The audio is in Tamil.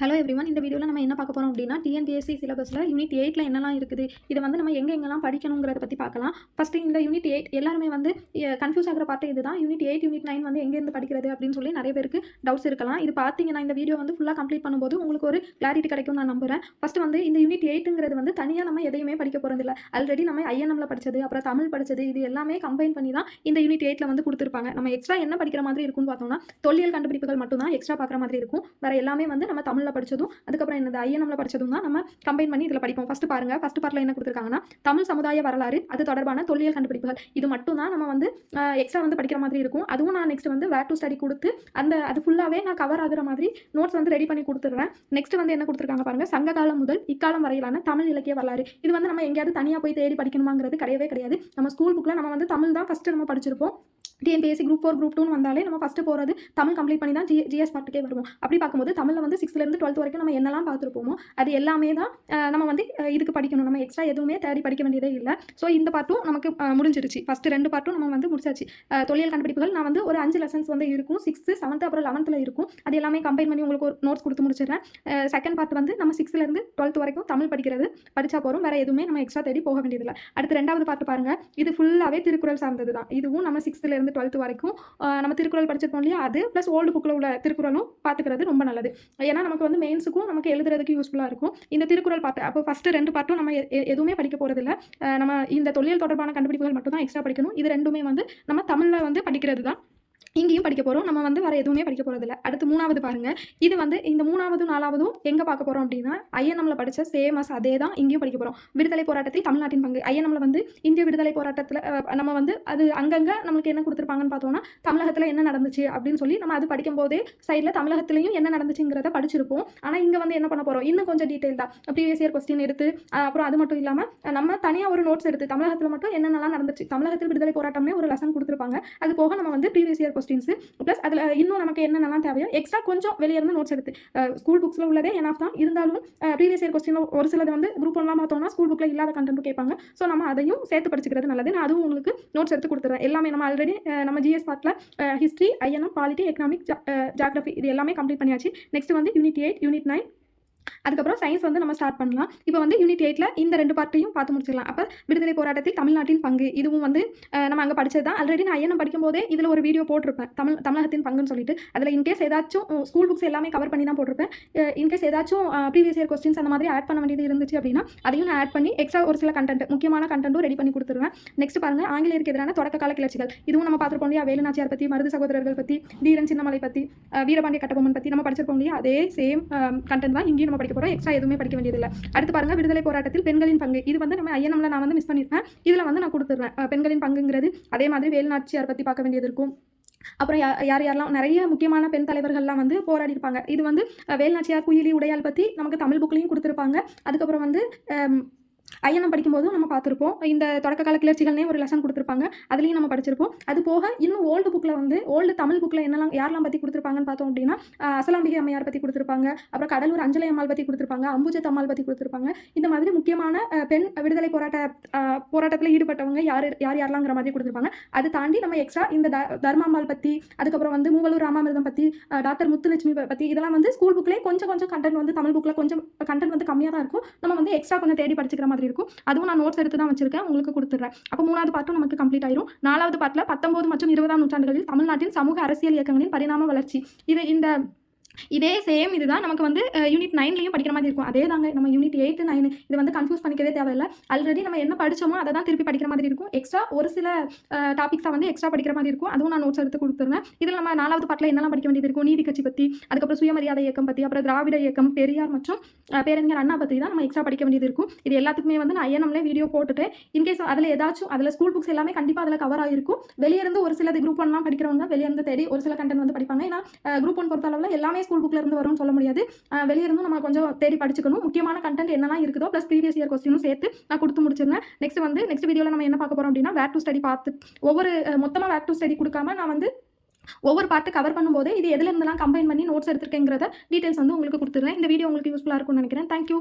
ஹலோ எவ்ரிவன் இந்த வீடியோவில் நம்ம என்ன பார்க்க போகிறோம் அப்படின்னா டிஎன்பிஎஸ்சி சிலபஸில் யூனிட் எயிட்டில் என்னெல்லாம் இருக்குது? இதை வந்து நம்ம எங்கே எங்கெல்லாம் படிக்கணுங்கிறத பற்றி பார்க்கலாம். ஃபஸ்ட்டு இந்த யூனிட் எயிட் எல்லாருமே வந்து கன்ஃபியூஸ் ஆகிற பார்ட்டு இதுதான். யூனிட் எயிட் யூனிட் நைன் வந்து எங்கேருந்து படிக்கிறது அப்படின்னு சொல்லி நிறைய பேருக்கு டவுட்ஸ் இருக்கலாம். இது பார்த்தீங்கன்னா இந்த வீடியோ வந்து ஃபுல்லாக கம்ப்ளீட் பண்ணும்போது உங்களுக்கு ஒரு கிளாரிட்டி கிடைக்கும் நான் நம்புகிறேன் ஃபஸ்ட்டு வந்து இந்த யூனிட் எயிட்டுங்கிறது வந்து தனியாக நம்ம எதையுமே படிக்க போகிறதில்ல ஆல்ரெடி நம்ம ஐஎன்எம்ல படிச்சது அப்புறம் தமிழ் படிச்சது இது எல்லாமே கம்பைன் பண்ணி தான் இந்த யூனிட் எயிட்டில் வந்து கொடுத்துருப்பாங்க. நம்ம எக்ஸ்ட்ரா என்ன படிக்கிற மாதிரி இருக்கும்னு பார்த்தோம்னா தொல்லியல் கண்டுபிடிப்புகள் மட்டும் தான் எக்ஸ்ட்ரா பார்க்குற மாதிரி இருக்கும். வேறு எல்லாமே வந்து நம்ம தமிழ் தமிழில் படிச்சதும் அதுக்கப்புறம் என்னது ஐஎன்எம்ல படிச்சதும் தான் நம்ம கம்பைன் பண்ணி இதில் படிப்போம். ஃபஸ்ட்டு பாருங்க ஃபஸ்ட் பார்ட்டில் என்ன கொடுத்துருக்காங்கன்னா தமிழ் சமுதாய வரலாறு அது தொடர்பான தொல்லியல் கண்டுபிடிப்புகள். இது மட்டும் தான் நம்ம வந்து எக்ஸ்ட்ரா வந்து படிக்கிற மாதிரி இருக்கும். அதுவும் நான் நெக்ஸ்ட் வந்து வேர் டு ஸ்டடி கொடுத்து அந்த அது ஃபுல்லாகவே நான் கவர் ஆகுற மாதிரி நோட்ஸ் வந்து ரெடி பண்ணி கொடுத்துட்றேன். நெக்ஸ்ட் வந்து என்ன கொடுத்துருக்காங்க பாருங்க சங்க காலம் முதல் இக்காலம் வரையிலான தமிழ் இலக்கிய வரலாறு. இது வந்து நம்ம எங்கேயாவது தனியாக போய் தேடி படிக்கணுமாங்கிறது கிடையவே கிடையாது. நம்ம ஸ்கூல் புக்கில் நம்ம வந்து தமிழ் தான் ஃபஸ்ட்டு நம்ம படிச்சிருப்போம். டிஎன்பிஎஸ்சி குரூப் ஃபோர் குரூப் டூன்னு வந்தாலே நம்ம ஃபஸ்ட்டு போகிறது தமிழ் கம்ப்ளீட் பண்ணி தான் ஜி ஜிஎஸ் பார்ட்டுக்கே வருவோம். அப்படி பார்க்கும்போது தமிழில் வந்து சிக்ஸ்த்லேருந்து டுவெல்த் வரைக்கும் நம்ம என்னெல்லாம் பார்த்துருப்போமோ அது எல்லாமே தான் நம்ம வந்து இதுக்கு படிக்கணும். நம்ம எக்ஸ்ட்ரா எதுவுமே தேடி படிக்க வேண்டியதே இல்லை. ஸோ இந்த பார்ட்டும் நமக்கு முடிஞ்சிருச்சு. ஃபஸ்ட்டு ரெண்டு பார்ட்டும் நம்ம வந்து முடிச்சாச்சு. தொழில் கண்டுபிடிப்புகள் நான் வந்து ஒரு அஞ்சு லெசன்ஸ் வந்து இருக்கும். சிக்ஸ்த்து செவன்த் அப்புறம் லெவன்த்தில் இருக்கும். அது எல்லாமே கம்பைன் பண்ணி உங்களுக்கு ஒரு நோட்ஸ் கொடுத்து முடிச்சிடுறேன். செகண்ட் பார்ட் வந்து நம்ம சிக்ஸ்த்லேருந்து டுவெல்த் வரைக்கும் தமிழ் படிக்கிறது படித்தா போகிறோம் வேறு எதுவுமே நம்ம எக்ஸ்ட்ரா தேடி போக வேண்டியதில்லை. அடுத்து ரெண்டாவது பார்ட் பாருங்கள் இது ஃபுல்லாகவே திருக்குறள் சார்ந்தது தான் இதுவும் நம்ம சிக்ஸ்த்லேருந்து டுவெல்த் வரைக்கும். நம்ம திருக்குறள் படிச்சிருப்போம் இல்லையா? அது ப்ளஸ் ஓல்டு புக்கில் உள்ள திருக்குறளும் பார்த்துக்கிறது ரொம்ப நல்லது. ஏன்னா நமக்கு வந்து மெயின்ஸுக்கும் நமக்கு எழுதுறதுக்கு யூஸ்ஃபுல்லாக இருக்கும். இந்த திருக்குறள் பார்த்து அப்போ ஃபஸ்ட்டு ரெண்டு பார்ட்டும் நம்ம எதுவுமே படிக்க போகிறதில்ல நம்ம இந்த தொழில் தொடர்பான கண்டுபிடிப்புகள் மட்டும் தான் எக்ஸ்ட்ரா படிக்கணும். இது ரெண்டுமே வந்து நம்ம தமிழில் வந்து படிக்கிறது தான் இங்கேயும் படிக்க போகிறோம் நம்ம வந்து வேறு எதுவுமே படிக்க போகிறதில்ல அடுத்து மூணாவது பாருங்கள் இது வந்து இந்த மூணாவதும் நாலாவதும் எங்கே பார்க்க போகிறோம் அப்படின்னா ஐஎன்எம்ல படித்த சேமஸ் அதே தான் இங்கேயும் படிக்க போகிறோம் விடுதலை போராட்டத்தில் தமிழ்நாட்டின் பங்கு. ஐஎன்எம்ல வந்து இந்திய விடுதலை போராட்டத்தில் நம்ம வந்து அது அங்கங்கே நம்மளுக்கு என்ன கொடுத்துருப்பாங்கன்னு பார்த்தோம்னா தமிழகத்தில் என்ன நடந்துச்சு அப்படின்னு சொல்லி நம்ம அது படிக்கும்போதே சைடில் தமிழகத்துலையும் என்ன நடந்துச்சுங்கிறத படிச்சிருப்போம். ஆனால் இங்கே வந்து என்ன பண்ண போகிறோம் இன்னும் கொஞ்சம் டீட்டெயில் தான். ப்ரீவியஸ் இயர் கொஸ்டின் எடுத்து அப்புறம் அது மட்டும் இல்லாமல் நம்ம தனியாக ஒரு நோட்ஸ் எடுத்து தமிழகத்தில் மட்டும் என்னென்னலாம் நடந்துச்சு? தமிழகத்தில் விடுதலை போராட்டம்னே ஒரு லெசன் கொடுத்துருப்பாங்க. அது போக நம்ம வந்து ப்ரீவியஸ் இயர் கொஸ்டின்ஸு ப்ளஸ் அதில் இன்னும் நமக்கு என்னென்னலாம் தேவையோ எக்ஸ்ட்ரா கொஞ்சம் வெளியே இருந்து நோட்ஸ் எடுத்து ஸ்கூல் புக்ஸில் உள்ளதே எனாஃப் தான். இருந்தாலும் ப்ரீவியஸ் இயர் கொஸ்டினில் ஒரு சிலது வந்து குரூப் ஒன்லாம் பார்த்தோம்னா ஸ்கூல் புக்கில் இல்லாத கண்டென்ட் கேட்பாங்க. ஸோ நம்ம அதையும் சேர்த்து படிச்சுக்கிறது நல்லது. நான் அதுவும் உங்களுக்கு நோட்ஸ் எடுத்து கொடுத்துறேன். எல்லாமே நம்ம ஆல்ரெடி நம்ம ஜிஎஸ் பார்ட்டில் history INM polity economic geography இது எல்லாமே கம்ப்ளீட் பண்ணியாச்சு. நெக்ஸ்ட் வந்து யூனிட் எயிட் யூனிட் நைன் அதுக்கப்புறம் சயின்ஸ் வந்து நம்ம ஸ்டார்ட் பண்ணலாம். இப்போ வந்து யூனிட் எயிட்டில் இந்த ரெண்டு பார்ட்டையும் பார்த்து முடிச்சிடலாம். அப்போ விடுதலை போராட்டத்தில் தமிழ்நாட்டின் பங்கு. இதுவும் வந்து நம்ம அங்கே படிச்சது தான் ஆல்ரெடி நான் ஐயனம் படிக்கும் போதே இதில் ஒரு வீடியோ போட்டிருப்பேன். தமிழ் தமிழகத்தின் பங்குன்னு சொல்லிட்டு. அதில் இன்கேஸ் ஏதாச்சும் ஸ்கூல் புக்ஸ் எல்லாமே கவர் பண்ணி தான் போட்டிருப்பேன். இன்கேஸ் ஏதாச்சும் ப்ரீவியஸ் இயர் கொஸ்டின்ஸ் அந்த மாதிரி ஆட் பண்ண வேண்டியது இருந்துச்சு அப்படின்னா அதையும் நான் ஆட் பண்ணி எக்ஸ்ட்ரா ஒரு சில கண்டென்ட் முக்கியமான கண்டென்ட்டும் ரெடி பண்ணி கொடுத்துருவேன். நெக்ஸ்ட் பாருங்க ஆங்கிலேயருக்கு எதிரான தொடக்க கால கிளர்ச்சிகள். இதுவும் நம்ம பார்த்துருப்போம் இல்லையா? வேலுநாச்சியார் பற்றி மருது சகோதரர்கள் பற்றி தீரன் சின்னமலை பற்றி வீரபாண்டிய கட்டபொம்மன் பற்றி நம்ம படிச்சிருப்போம் இல்லையா? அதே சேம் கண்டென்ட் தான் இங்கேயும் நம்ம படிக்க போகிறோம் எக்ஸ்ட்ரா எதுவுமே படிக்க வேண்டியதில்லை. அடுத்து பாருங்க விடுதலை போராட்டத்தில் பெண்களின் பங்கு. இது வந்து நம்ம ஐயனம்ல நான் வந்து மிஸ் பண்ணியிருப்பேன் இதில் வந்து நான் கொடுத்துருவேன் பெண்களின் பங்குங்கிறது அதே மாதிரி வேலுநாச்சியார் பற்றி பார்க்க வேண்டியது இருக்கும். அப்புறம் யா- யார் யாரெல்லாம் நிறைய முக்கியமான பெண் தலைவர்கள்லாம் வந்து போராடி இருப்பாங்க இது வந்து வேல்நாச்சியார் வேலுநாச்சியார் குயிலி உடையால் பற்றி நமக்கு தமிழ் புக்லேயும் கொடுத்துருப்பாங்க. அதுக்கப்புறம் வந்து அம், ஐயனம் படிக்கும்போதும் நம்ம பார்த்துருப்போம். இந்த தொடக்க கால கிளர்ச்சிகள்னே ஒரு லெசன் கொடுத்துருப்பாங்க. அதுலேயும் நம்ம படிச்சிருப்போம். அது போக இன்னும் ஓல்டு புக்கில் வந்து ஓல்டு தமிழ் புக்கில் என்னெல்லாம் யாரெல்லாம் பற்றி கொடுத்துருப்பாங்கன்னு பார்த்தோம் அப்படின்னா அசலாம்பிகை அம்மையார் பற்றி கொடுத்துருப்பாங்க. அப்புறம் கடலூர் அஞ்சலை அம்மாள் பற்றி கொடுத்துருப்பாங்க. அம்புஜத் அம்மாள் பற்றி கொடுத்துருப்பாங்க. இந்த மாதிரி முக்கியமான பெண் விடுதலை போராட்ட போராட்டத்தில் ஈடுபட்டவங்க யார் யார் யாரெல்லாங்கிற மாதிரி கொடுத்துருப்பாங்க. அது தாண்டி நம்ம எக்ஸ்ட்ரா இந்த த தர்மாம்பாள் பற்றி அதுக்கப்புறம் வந்து மூவலூர் ராமாமிர்தம் பற்றி டாக்டர் முத்துலட்சுமி பற்றி இதெல்லாம் வந்து ஸ்கூல் புக்லேயே கொஞ்சம் கொஞ்சம் கண்டென்ட் வந்து தமிழ் புக்கில் கொஞ்சம் கண்டென்ட் வந்து கம்மியாக தான் இருக்கும். நம்ம வந்து எக்ஸ்ட்ரா கொஞ்சம் தேடி படிச்சுக்கிற மாதிரி இருக்கும். அதுவும் நான் நோட்ஸ் எடுத்து தான் வச்சிருக்கேன். உங்களுக்கு கொடுத்துட்றேன் அப்போ மூணாவது பார்ட்டும் நமக்கு கம்ப்ளீட் ஆயிரும். நாலாவது பார்ட்டில் பத்தொன்பது மற்றும் இருபதாம் நூற்றாண்டுகளில் தமிழ்நாட்டின் சமூக அரசியல் இயக்கங்களின் பரிணாம வளர்ச்சி. இது இந்த இதே சேம் இதுதான். நமக்கு வந்து யூனிட் நைன்லையும் படிக்கிற மாதிரி இருக்கும். அதே தாங்க நம்ம யூனிட் எயிட் நைன் இது வந்து கன்ஃபியூஸ் பண்ணிக்கவே தேவையில்லை. ஆல்ரெடி நம்ம என்ன படிச்சோமோ அதை தான் திருப்பி படிக்கிற மாதிரி இருக்கும். எக்ஸ்ட்ரா ஒரு சில டாபிக்ஸாக வந்து எக்ஸ்ட்ரா படிக்கிற மாதிரி இருக்கும். அதுவும் நான் நோட்ஸ் எடுத்து கொடுத்துருவேன் இதில் நம்ம நாலாவது பாட்டில் என்னெல்லாம் படிக்க வேண்டியது இருக்கும்? நீதி கட்சி பற்றி அதுக்கப்புறம் சுயமரியாதை இயக்கம் பற்றி அப்புறம் திராவிட இயக்கம் பெரியார் மற்றும் பேரறிஞர் அண்ணா பற்றி தான் நம்ம எக்ஸ்ட்ரா படிக்க வேண்டியது இருக்கும். இது எல்லாத்துக்குமே வந்து நான் ஐஎன்எம்ல வீடியோ போட்டுட்டு இன்கேஸ் அதில் ஏதாச்சும் அதில் ஸ்கூல் புக்ஸ் எல்லாமே கண்டிப்பாக அதில் கவர் ஆகிருக்கும் வெளியே இருந்து ஒரு சிலது குரூப் ஒன்லாம் படிக்கிறவங்க வெளியே இருந்து தேடி ஒரு சில கண்டென்ட் வந்து படிப்பாங்க. ஏன்னா குரூப் ஒன் பொறுத்தளவில் எல்லாமே ஸ்கூல் புக்கில் இருந்து வரும்னு சொல்ல முடியாது. அஹ் இருந்தும் நம்ம கொஞ்சம் தேடி படிச்சுக்கணும். முக்கியமான கண்டென்ட் என்னெல்லாம் இருக்குதோ ப்ளஸ் ப்ரீவியஸ் இயர் கொஸ்டினும் சேர்த்து நான் கொடுத்து முடிச்சிருந்தேன். நெக்ஸ்ட் வந்து நெக்ஸ்ட் வீடியோவில் நம்ம என்ன பார்க்க போகிறோம் அப்படின்னா வேர் டு ஸ்டடி பார்த்து ஒவ்வொரு மொத்தமாக வேர் டு ஸ்டடி கொடுக்காம நான் வந்து ஒவ்வொரு பார்ட்டு கவர் பண்ணும்போது இது எதுலேருந்துலாம் கம்பைன் பண்ணி நோட்ஸ் எடுத்திருக்கேங்கிறத டீட்டெயில்ஸ் வந்து உங்களுக்கு கொடுத்துருவேன் இந்த வீடியோ உங்களுக்கு யூஸ்ஃபுல்லாக இருக்கும்னு நினைக்கிறேன். தேங்க்யூ